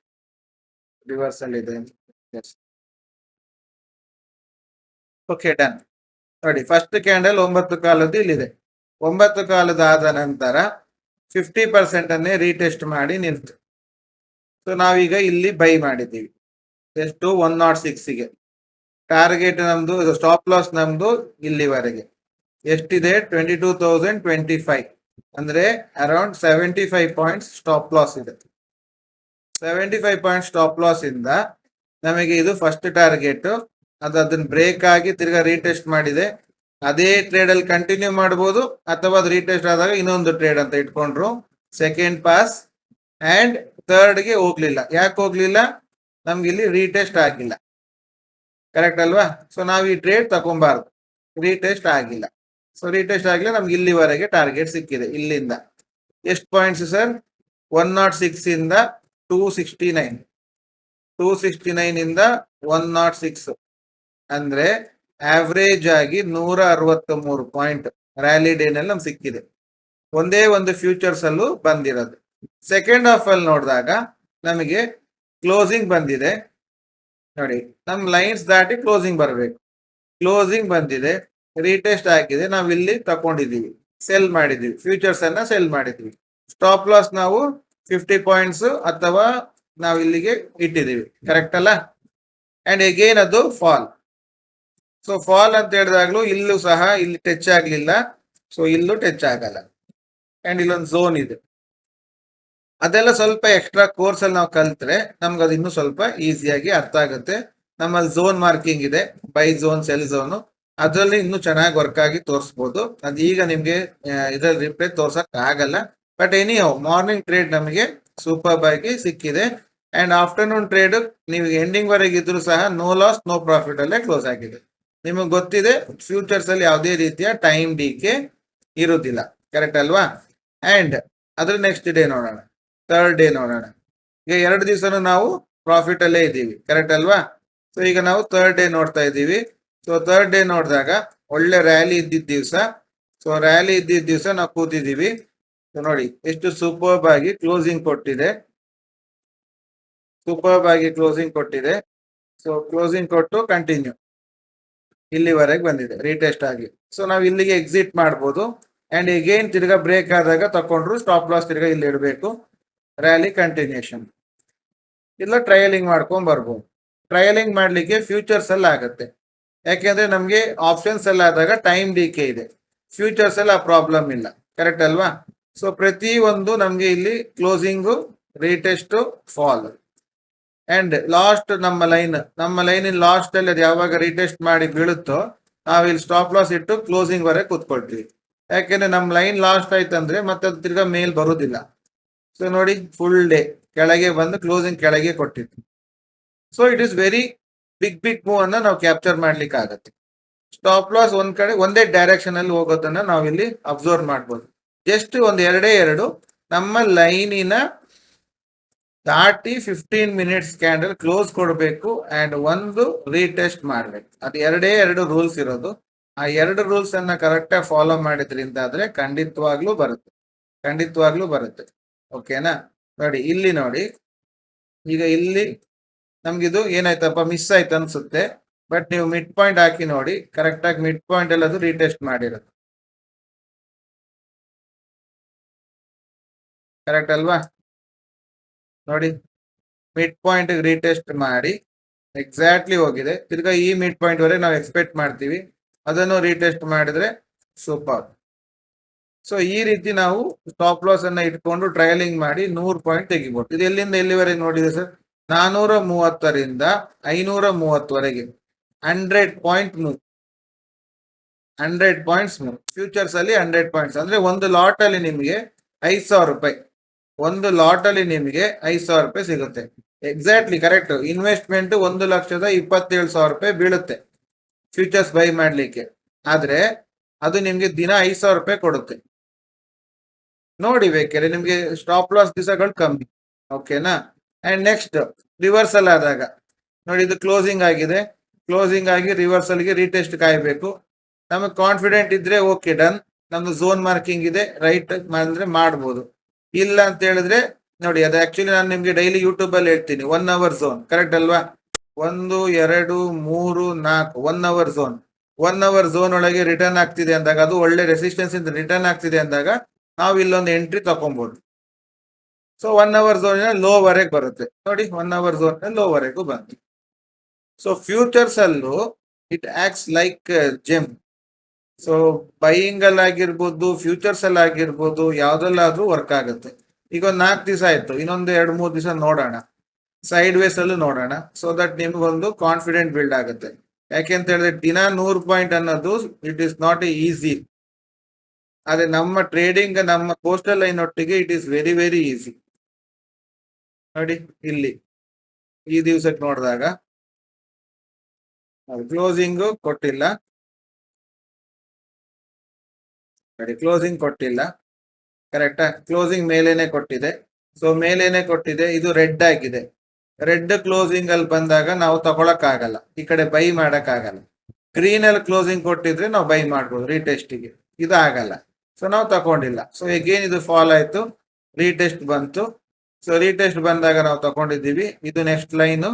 ರಿವರ್ಸ್ ಅಲ್ಲಿ ಇದೆ ಓಕೆ ಡನ್ ನೋಡಿ ಫಸ್ಟ್ ಕ್ಯಾಂಡಲ್ ಒಂಬತ್ತು ಕಾಲದ್ದು ಇಲ್ಲಿದೆ. ಒಂಬತ್ತು ಕಾಲದ ಆದ ನಂತರ ಫಿಫ್ಟಿ ಪರ್ಸೆಂಟ್ ಅನ್ನೇ ರೀಟೆಸ್ಟ್ ಮಾಡಿ ನಿಲ್ತು ಸೊ ನಾವೀಗ ಇಲ್ಲಿ ಬೈ ಮಾಡಿದ್ದೀವಿ. ಎಷ್ಟು ಒನ್ ನಾಟ್ ಸಿಕ್ಸ್ಗೆ ಟಾರ್ಗೆಟ್ ನಮ್ದು ಸ್ಟಾಪ್ ಲಾಸ್ ನಮ್ದು ಇಲ್ಲಿವರೆಗೆ. ಎಷ್ಟಿದೆ? Twenty two thousand twenty five ಅಂದ್ರೆ around seventy five points stop loss ಇದೆ. Seventy five point stop loss ಇಂದ ನಮಗೆ ಇದು ಫಸ್ಟ್ ಟಾರ್ಗೆಟ್ ಅದು ಅದನ್ನ ಬ್ರೇಕ್ ಆಗಿ ತಿರ್ಗಾ ರೀಟೆಸ್ಟ್ ಮಾಡಿದೆ. ಅದೇ ಟ್ರೇಡ್ ಅಲ್ಲಿ ಕಂಟಿನ್ಯೂ ಮಾಡಬಹುದು ಅಥವಾ ಅದು ರೀಟೆಸ್ಟ್ ಆದಾಗ ಇನ್ನೊಂದು ಟ್ರೇಡ್ ಅಂತ ಇಟ್ಕೊಂಡ್ರು. ಸೆಕೆಂಡ್ ಪಾಸ್ ಅಂಡ್ ಥರ್ಡ್ಗೆ ಹೋಗ್ಲಿಲ್ಲ. ಯಾಕೆ ಹೋಗ್ಲಿಲ್ಲ? ನಮ್ಗೆ ಇಲ್ಲಿ ರೀಟೆಸ್ಟ್ ಆಗಿಲ್ಲ. ಕರೆಕ್ಟ್ ಅಲ್ವಾ? ಸೊ ನಾವು ಈ ಟ್ರೇಡ್ ತಗೊಂಬಾರ್ದು ರೀಟೆಸ್ಟ್ ಆಗಿಲ್ಲ. ಸೊ ರೀಟೆಸ್ಟ್ ಆಗಿಲ್ಲ ನಮ್ಗೆ ಇಲ್ಲಿವರೆಗೆ ಟಾರ್ಗೆಟ್ ಸಿಕ್ಕಿದೆ, ಇಲ್ಲಿಂದ. ಎಷ್ಟು points sir one naught six ಇಂದ two sixty nine two sixty nine ಇಂದ ಒನ್ ನಾಟ್ ಸಿಕ್ಸ್ ಅಂದ್ರೆ ಆವರೇಜ್ ಆಗಿ ನೂರ ಅರವತ್ತ ಮೂರು ಪಾಯಿಂಟ್ ರ್ಯಾಲಿ ಡೇನಲ್ಲಿ ನಮ್ಗೆ ಸಿಕ್ಕಿದೆ. ಒಂದೇ ಒಂದು ಫ್ಯೂಚರ್ಸ್ ಅಲ್ಲೂ ಬಂದಿರೋದು. ಸೆಕೆಂಡ್ ಹಾಫ್ ಅಲ್ಲಿ ನೋಡಿದಾಗ ನಮಗೆ ಕ್ಲೋಸಿಂಗ್ ಬಂದಿದೆ. ನೋಡಿ, ನಮ್ ಲೈನ್ಸ್ ದಾಟಿ ಕ್ಲೋಸಿಂಗ್ ಬರಬೇಕು. ಕ್ಲೋಸಿಂಗ್ ಬಂದಿದೆ. ರೀಟೆಸ್ಟ್ ಆಗಿದೆ ನಾವು ಇಲ್ಲಿ ತಕೊಂಡಿದೀವಿ. ಸೆಲ್ ಮಾಡಿದೀವಿ. ಫ್ಯೂಚರ್ಸ್ ಅನ್ನ ಸೆಲ್ ಮಾಡಿದೀವಿ. ಸ್ಟಾಪ್ ಲಾಸ್ ನಾವು ಫಿಫ್ಟಿ ಪಾಯಿಂಟ್ಸ್ ಅಥವಾ ನಾವು ಇಲ್ಲಿಗೆ ಇಟ್ಟಿದ್ದೀವಿ ಕರೆಕ್ಟ್ ಅಲ್ಲ? ಅಂಡ್ ಎಗೇನ್ ಅದು ಫಾಲ್ ಸೊ ಫಾಲ್ ಅಂತ ಹೇಳಿದಾಗ್ಲೂ ಇಲ್ಲೂ ಸಹ ಇಲ್ಲಿ ಟಚ್ ಆಗ್ಲಿಲ್ಲ. ಸೊ ಇಲ್ಲೂ ಟಚ್ ಆಗಲ್ಲ. ಅಂಡ್ ಇಲ್ಲೊಂದು ಝೋನ್ ಇದೆ. ಅದೆಲ್ಲ ಸ್ವಲ್ಪ ಎಕ್ಸ್ಟ್ರಾ ಕೋರ್ಸ್ ಅಲ್ಲಿ ನಾವು ಕಲ್ತ್ರೆ ನಮ್ಗೆ ಅದು ಇನ್ನೂ ಸ್ವಲ್ಪ ಈಸಿಯಾಗಿ ಅರ್ಥ ಆಗುತ್ತೆ. ನಮ್ಮಲ್ಲಿ ಝೋನ್ ಮಾರ್ಕಿಂಗ್ ಇದೆ ಬೈ ಝೋನ್ ಸೆಲ್ ಝೋನ್ ಅದರಲ್ಲಿ ಇನ್ನೂ ಚೆನ್ನಾಗಿ ವರ್ಕ್ ಆಗಿ ತೋರಿಸ್ಬೋದು. ಅದು ಈಗ ನಿಮಗೆ ಇದ್ರಲ್ಲಿ ರಿಪ್ಲೈ ತೋರ್ಸಕ್ ಆಗಲ್ಲ. ಬಟ್ ಎನಿ ಮಾರ್ನಿಂಗ್ ಟ್ರೇಡ್ ನಮಗೆ ಸೂಪರ್ ಆಗಿ ಸಿಕ್ಕಿದೆ. ಅಂಡ್ ಆಫ್ಟರ್ನೂನ್ ಟ್ರೇಡ್ ನೀವು ಎಂಡಿಂಗ್ ವರೆಗೆ ಇದ್ರು ಸಹ ನೋ ಲಾಸ್ ನೋ ಪ್ರಾಫಿಟ್ ಅಲ್ಲೇ ಕ್ಲೋಸ್ ಆಗಿದೆ. ನಿಮಗೆ ಗೊತ್ತಿದೆ ಫ್ಯೂಚರ್ಸ್ ಅಲ್ಲಿ ಯಾವುದೇ ರೀತಿಯ ಟೈಮ್ ಡಿಕೆ ಇರುವುದಿಲ್ಲ ಕರೆಕ್ಟ್ ಅಲ್ವಾ? ಅಂಡ್ ಅದ್ರ ನೆಕ್ಸ್ಟ್ ಡೇ ನೋಡೋಣ. ಥರ್ಡ್ ಡೇ ನೋಡೋಣ. ಈಗ ಎರಡು ದಿವಸನೂ ನಾವು ಪ್ರಾಫಿಟ್ ಅಲ್ಲೇ ಇದ್ದೀವಿ. ಕರೆಕ್ಟ್ ಅಲ್ವಾ? ಸೊ ಈಗ ನಾವು ಥರ್ಡ್ ಡೇ ನೋಡ್ತಾ ಇದ್ದೀವಿ. ಸೊ ಥರ್ಡ್ ಡೇ ನೋಡಿದಾಗ ಒಳ್ಳೆ ರ್ಯಾಲಿ ಇದ್ದಿದ್ದ ದಿವಸ. ಸೊ ರ್ಯಾಲಿ ಇದ್ದಿದ್ದ ದಿವಸ ನಾವು ಕೂತಿದ್ದೀವಿ. ನೋಡಿ, ಎಷ್ಟು ಸೂಪರ್ಬ್ ಆಗಿ ಕ್ಲೋಸಿಂಗ್ ಕೊಟ್ಟಿದೆ. ಸೂಪರ್ಬ್ ಆಗಿ ಕ್ಲೋಸಿಂಗ್ ಕೊಟ್ಟಿದೆ. ಸೊ ಕ್ಲೋಸಿಂಗ್ ಕೊಟ್ಟು ಕಂಟಿನ್ಯೂ ಇಲ್ಲಿವರೆಗೆ ಬಂದಿದೆ ರೀಟೆಸ್ಟ್ ಆಗಿ. ಸೊ ನಾವು ಇಲ್ಲಿಗೆ ಎಕ್ಸಿಟ್ ಮಾಡ್ಬೋದು. ಅಂಡ್ ಎಗೇನ್ ತಿರ್ಗಾ ಬ್ರೇಕ್ ಆದಾಗ ತಕೊಂಡ್ರು ಸ್ಟಾಪ್ ಲಾಸ್ ತಿರ್ಗಾ ಇಲ್ಲಿ ಇಡಬೇಕು. ರ್ಯಾಲಿ ಕಂಟಿನ್ಯೂಷನ್ ಇಲ್ಲ ಟ್ರಯಲಿಂಗ್ ಮಾಡ್ಕೊಂಡ್ ಬರ್ಬೋದು. ಟ್ರಯಲಿಂಗ್ ಮಾಡ್ಲಿಕ್ಕೆ ಫ್ಯೂಚರ್ಸ್ ಅಲ್ಲಿ ಆಗುತ್ತೆ. ಯಾಕೆಂದ್ರೆ ನಮಗೆ ಆಪ್ಷನ್ಸ್ ಎಲ್ಲ ಆದಾಗ ಟೈಮ್ ಡಿಕೆ ಇದೆ. ಫ್ಯೂಚರ್ಸ್ ಎಲ್ಲ ಪ್ರಾಬ್ಲಮ್ ಇಲ್ಲ. ಕರೆಕ್ಟ್ ಅಲ್ವಾ? ಸೊ ಪ್ರತಿ ಒಂದು ನಮಗೆ ಇಲ್ಲಿ closing retest fall and last ನಮ್ಮ ಲೈನ್ ನಮ್ಮ ಲೈನ್ ಲಾಸ್ಟ್ ಅಲ್ಲಿ ಅದು ಯಾವಾಗ ರೀಟೆಸ್ಟ್ ಮಾಡಿ ಬೀಳುತ್ತೋ, ನಾವು ಇಲ್ಲಿ ಸ್ಟಾಪ್ ಲಾಸ್ ಇಟ್ಟು ಕ್ಲೋಸಿಂಗ್ ವರೆಗೆ ಕೂತ್ಕೊಳ್ತೀವಿ. ಯಾಕೆಂದ್ರೆ ನಮ್ಮ ಲೈನ್ ಲಾಸ್ಟ್ ಆಯ್ತಂದ್ರೆ ಮತ್ತೆ ಅದು ತಿರ್ಗಾ ಮೇಲ್ ಬರುದಿಲ್ಲ. ಸೊ ನೋಡಿ ಫುಲ್ ಡೇ ಕೆಳಗೆ ಬಂದು ಕ್ಲೋಸಿಂಗ್ ಕೆಳಗೆ ಕೊಟ್ಟಿತ್ತು so it is very big big move ಅನ್ನ ನಾವು ಕ್ಯಾಪ್ಚರ್ ಮಾಡ್ಲಿಕ್ಕೆ ಆಗತ್ತೆ ಸ್ಟಾಪ್ ಲಾಸ್ ಒಂದ್ ಕಡೆ, ಒಂದೇ ಡೈರೆಕ್ಷನ್ ಅಲ್ಲಿ ಹೋಗೋದನ್ನ ನಾವಿಲ್ಲಿ ಅಬ್ಸರ್ವ್ ಮಾಡ್ಬೋದು. ಜಸ್ಟ್ ಒಂದ್ ಎರಡೇ ಎರಡು ನಮ್ಮ ಲೈನಿನ ದಾಟಿ ಫಿಫ್ಟೀನ್ ಮಿನಿಟ್ಸ್ ಕ್ಯಾಂಡಲ್ ಕ್ಲೋಸ್ ಕೊಡಬೇಕು ಅಂಡ್ ಒಂದು ರೀಟೆಸ್ಟ್ ಮಾಡ್ಬೇಕು. ಅದು ಎರಡೇ ಎರಡು ರೂಲ್ಸ್ ಇರೋದು. ಆ ಎರಡು ರೂಲ್ಸ್ ಅನ್ನ ಕರೆಕ್ಟ್ ಆಗಿ ಫಾಲೋ ಮಾಡಿದ್ರಿಂದ ಆದ್ರೆ ಖಂಡಿತವಾಗ್ಲೂ ಬರುತ್ತೆ. ಖಂಡಿತವಾಗ್ಲೂ ಬರುತ್ತೆ. ಓಕೆನಾ ನೋಡಿ, ಇಲ್ಲಿ ನೋಡಿ. ಈಗ ಇಲ್ಲಿ ನಮ್ಗಿದು ಏನಾಯ್ತಪ್ಪ? ಮಿಸ್ ಆಯ್ತು ಅನ್ಸುತ್ತೆ. ಬಟ್ ನೀವು ಮಿಡ್ ಪಾಯಿಂಟ್ ಹಾಕಿ ನೋಡಿ. ಕರೆಕ್ಟ್ ಆಗಿ ಮಿಡ್ ಪಾಯಿಂಟ್ ಅಲ್ಲಿ ಅದು ರೀಟೆಸ್ಟ್ ಮಾಡಿರೋದು ಕರೆಕ್ಟ್ ಅಲ್ವಾ? ನೋಡಿ ಮಿಡ್ ಪಾಯಿಂಟ್ ರೀಟೆಸ್ಟ್ ಮಾಡಿ ಎಕ್ಸಾಕ್ಟ್ಲಿ ಹೋಗಿದೆ. ತಿರ್ಗಾ ಈ ಮಿಡ್ ಪಾಯಿಂಟ್ ವರೆಗೆ ನಾವು ಎಕ್ಸ್ಪೆಕ್ಟ್ ಮಾಡ್ತೀವಿ. ಅದನ್ನು ರೀಟೆಸ್ಟ್ ಮಾಡಿದ್ರೆ ಸೂಪರ್ ಸೊ ಈ ರೀತಿ ನಾವು ಸ್ಟಾಪ್ ಲಾಸ್ ಅನ್ನ ಇಟ್ಕೊಂಡು ಟ್ರಯಲಿಂಗ್ ಮಾಡಿ ನೂರು ಪಾಯಿಂಟ್ ತೆಗಿಬೋದು. ಇದು ಎಲ್ಲಿಂದ ಎಲ್ಲಿವರೆಗೆ ನೋಡಿದೆ ಸರ್? ನಾನೂರ ಮೂವತ್ತರಿಂದ ಐನೂರ ಮೂವತ್ತವರೆಗೆ hundred point move hundred points move futures ಅಲ್ಲಿ ಹಂಡ್ರೆಡ್ ಪಾಯಿಂಟ್ಸ್ ಅಂದ್ರೆ ಒಂದು ಲಾಟ್ ಅಲ್ಲಿ ನಿಮಗೆ ಐದು ಸಾವಿರ ರೂಪಾಯಿ. ಒಂದು ಲಾಟ್ ಅಲ್ಲಿ ನಿಮಗೆ ಐದ್ ಸಾವಿರ ರೂಪಾಯಿ ಸಿಗುತ್ತೆ. ಎಕ್ಸಾಕ್ಟ್ಲಿ ಕರೆಕ್ಟ್ ಇನ್ವೆಸ್ಟ್ಮೆಂಟ್ ಒಂದು ಲಕ್ಷದ ಇಪ್ಪತ್ತೇಳು ಸಾವಿರ ರೂಪಾಯಿ ಬೀಳುತ್ತೆ. ಫ್ಯೂಚರ್ಸ್ ಬೈ ಮಾಡ್ಲಿಕ್ಕೆ. ಆದ್ರೆ ಅದು ನಿಮ್ಗೆ ದಿನ ಐದ್ ಸಾವಿರ ರೂಪಾಯಿ ಕೊಡುತ್ತೆ. ನೋಡಿ ಬೇಕಾದ್ರೆ ನಿಮ್ಗೆ ಸ್ಟಾಪ್ ಲಾಸ್ ದಿವಸಗಳು ಕಮ್ಮಿ. ಓಕೆನಾ ಅಂಡ್ ನೆಕ್ಸ್ಟ್ ರಿವರ್ಸಲ್ ಆದಾಗ. ನೋಡಿ ಇದು ಕ್ಲೋಸಿಂಗ್ ಆಗಿದೆ. ಕ್ಲೋಸಿಂಗ್ ಆಗಿ ರಿವರ್ಸಲ್ಗೆ ರೀಟೆಸ್ಟ್ ಕಾಯಬೇಕು. ನಮಗೆ ಕಾನ್ಫಿಡೆಂಟ್ ಇದ್ರೆ ಓಕೆ ಡನ್ ನಮ್ದು ಝೋನ್ ಮಾರ್ಕಿಂಗ್ ಇದೆ. ರೈಟ್ ಮಾಡಿದ್ರೆ ಮಾಡ್ಬೋದು. ಇಲ್ಲ ಅಂತ ಹೇಳಿದ್ರೆ, ನೋಡಿ, ಅದು ಆಕ್ಚುಲಿ ನಾನು ನಿಮ್ಗೆ ಡೈಲಿ ಯೂಟ್ಯೂಬ್ ಅಲ್ಲಿ ಹೇಳ್ತೀನಿ. ಒನ್ ಅವರ್ ಝೋನ್ ಕರೆಕ್ಟ್ ಅಲ್ವಾ? ಒಂದು, ಎರಡು, ಮೂರು, ನಾಲ್ಕು. One hour zone one hour zone ಒಳಗೆ ರಿಟರ್ನ್ ಆಗ್ತಿದೆ ಅಂದಾಗ, ಅದು ಒಳ್ಳೆ ರೆಸಿಸ್ಟೆನ್ಸ್ ಇಂದ ರಿಟರ್ನ್ ಆಗ್ತಿದೆ ಅಂದಾಗ, ನಾವು ಇಲ್ಲೊಂದು entry ತಕೊಬಹುದು so one hour zone low ವರೆಗೆ ಬರುತ್ತೆ. ನೋಡಿ ಒನ್ ಅವರ್ ಝೋನ್ ಲೋ ವರೆಗೂ ಬಂತು. ಸೊ ಫ್ಯೂಚರ್ಸ್ ಅಲ್ಲೂ it acts like gem so buying ಅಲ್ಲಿ ಆಗಿರ್ಬೋದು ಫ್ಯೂಚರ್ಸ್ ಅಲ್ಲಿ ಆಗಿರ್ಬೋದು ಯಾವ್ದಲ್ಲಾದ್ರೂ ವರ್ಕ್ ಆಗುತ್ತೆ. ಈಗ ಒಂದು ನಾಲ್ಕು ದಿವಸ ಆಯ್ತು, ಇನ್ನೊಂದು ಎರಡು ಮೂರು ದಿವಸ ನೋಡೋಣ. ಸೈಡ್ ವೇಸ್ ಅಲ್ಲೂ ನೋಡೋಣ ಸೊ ದಟ್ ನಿಮ್ಗೊಂದು ಕಾನ್ಫಿಡೆಂಟ್ ಬಿಲ್ಡ್ ಆಗುತ್ತೆ. ಯಾಕೆಂತ ಹೇಳಿದ್ರೆ, ದಿನ ನೂರು ಪಾಯಿಂಟ್ ಅನ್ನೋದು it is not a easy ಆದ್ರೆ ನಮ್ಮ ಟ್ರೇಡಿಂಗ್ ನಮ್ಮ ಕೋಸ್ಟಲ್ ಲೈನ್ ಒಟ್ಟಿಗೆ it is very very easy ನೋಡಿ, ಇಲ್ಲಿ. ಈ ದಿವಸಕ್ಕೆ ನೋಡಿದಾಗ ಕ್ಲೋಸಿಂಗ್ ಕೊಟ್ಟಿಲ್ಲ. ನೋಡಿ ಕ್ಲೋಸಿಂಗ್ ಕೊಟ್ಟಿಲ್ಲ. ಕರೆಕ್ಟಾ ಕ್ಲೋಸಿಂಗ್ ಮೇಲೇನೆ ಕೊಟ್ಟಿದೆ. ಸೊ ಮೇಲೇನೆ ಕೊಟ್ಟಿದೆ. ಇದು ರೆಡ್ ಆಗಿದೆ. ರೆಡ್ ಕ್ಲೋಸಿಂಗ್ ಅಲ್ಲಿ ಬಂದಾಗ ನಾವು ತಗೊಳಕ್ ಆಗಲ್ಲ ಈ ಕಡೆ ಬೈ ಮಾಡಕ್ ಆಗಲ್ಲ ಗ್ರೀನ್ ಅಲ್ಲಿ ಕ್ಲೋಸಿಂಗ್ ಕೊಟ್ಟಿದ್ರೆ ನಾವು ಬೈ ಮಾಡ್ಬೋದು ರೀಟೆಸ್ಟಿಗೆ ಇದು ಆಗಲ್ಲ ಸೊ ನಾವು ತಗೊಂಡಿಲ್ಲ. ಸೊ ಎಗೇನ್ ಇದು ಫಾಲ್ ಆಯ್ತು. ರೀಟೆಸ್ಟ್ ಬಂತು. ಸೊ ರೀಟೆಸ್ಟ್ ಬಂದಾಗ ನಾವು ತಗೊಂಡಿದ್ದೀವಿ. ಇದು next line